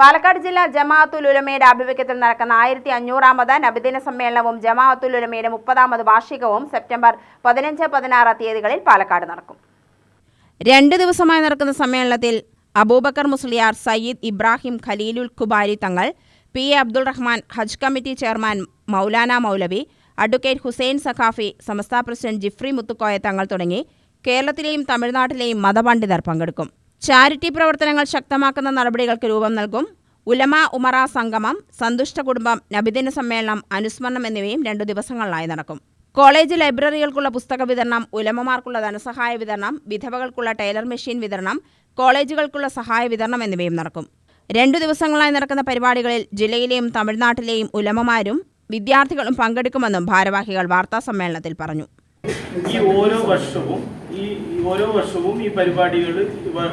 പാലക്കാട് ജില്ലാ ജമാഅത്തുൽ ഉലമയുടെ ആഭിമുഖ്യത്തിൽ നടക്കുന്ന ആയിരത്തി അഞ്ഞൂറാമത് നബിദിന സമ്മേളനവും ജമാഅത്തുൽ ഉലമയുടെ മുപ്പതാമത് വാർഷികവും സെപ്റ്റംബർ പതിനഞ്ച് പതിനാറ് തീയതികളിൽ പാലക്കാട് നടക്കും. രണ്ട് ദിവസമായി നടക്കുന്ന സമ്മേളനത്തിൽ Abubakar Musliyar Sayyid Ibrahim Khaleelul കുബാരി Thangal P A Abdul Rahman Hajj committee chairman Maulana Moulavi advocate Hussain Saqafi സംസ്ഥാന പ്രസിഡന്റ് ജിഫ്രി മുത്തുക്കോയ തങ്ങൾ തുടങ്ങി കേരളത്തിലെയും തമിഴ്നാട്ടിലെയും മതപണ്ഡിതർ പങ്കെടുക്കും. ചാരിറ്റി പ്രവർത്തനങ്ങൾ ശക്തമാക്കുന്ന നടപടികൾക്ക് രൂപം നൽകും. ഉലമ ഉമറ സംഗമം സന്തുഷ്ട കുടുംബം നബിദിന സമ്മേളനം അനുസ്മരണം എന്നിവയും രണ്ടു ദിവസങ്ങളിലായി നടക്കും. കോളേജ് ലൈബ്രറികൾക്കുള്ള പുസ്തക വിതരണം ഉലമമാർക്കുള്ള ധനസഹായ വിതരണം വിധവകൾക്കുള്ള ടൈലർ മെഷീൻ വിതരണം കോളേജുകൾക്കുള്ള സഹായ വിതരണം എന്നിവയും നടക്കും. രണ്ടു ദിവസങ്ങളായി നടക്കുന്ന പരിപാടികളിൽ ജില്ലയിലെയും തമിഴ്നാട്ടിലെയും ഉലമമാരും വിദ്യാർത്ഥികളും പങ്കെടുക്കുമെന്നും ഭാരവാഹികൾ വാർത്താ സമ്മേളനത്തിൽ പറഞ്ഞു. ഈ ഓരോ വർഷവും ഈ ഓരോ വർഷവും ഈ പരിപാടികൾ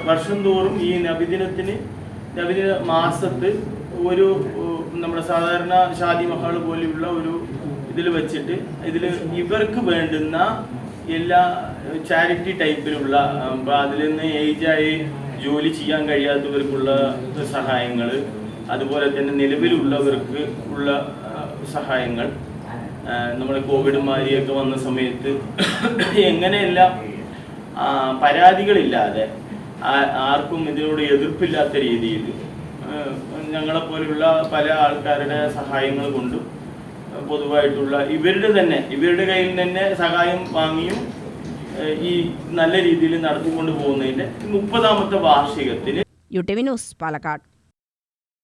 വർഷം തോറും ഈ നബിദിനത്തിന് നബിദിന മാസത്ത് ഒരു നമ്മുടെ സാധാരണ ഷാദി മഹാൾ പോലെയുള്ള ഒരു ഇതിൽ വെച്ചിട്ട് ഇതിൽ ഇവർക്ക് വേണ്ടുന്ന എല്ലാ ചാരിറ്റി ടൈപ്പിലുള്ള അതിൽ നിന്ന് ഏജായി ജോലി ചെയ്യാൻ കഴിയാത്തവർക്കുള്ള സഹായങ്ങൾ അതുപോലെ തന്നെ നിലവിലുള്ളവർക്ക് ഉള്ള സഹായങ്ങൾ നമ്മുടെ കോവിഡ് മാരിയൊക്കെ വന്ന സമയത്ത് എങ്ങനെയെല്ലാം പരാതികളില്ലാതെ ആർക്കും ഇതിനോട് എതിർപ്പില്ലാത്ത രീതിയിൽ ഞങ്ങളെ പോലുള്ള പല ആൾക്കാരുടെ സഹായങ്ങൾ കൊണ്ടും പൊതുവായിട്ടുള്ള ഇവരുടെ തന്നെ ഇവരുടെ കയ്യിൽ തന്നെ സഹായം വാങ്ങിയും ഈ നല്ല രീതിയിൽ നടത്തിക്കൊണ്ട് പോകുന്നതിന്റെ മുപ്പതാമത്തെ വാർഷികത്തിന്. U T V news Palakkad.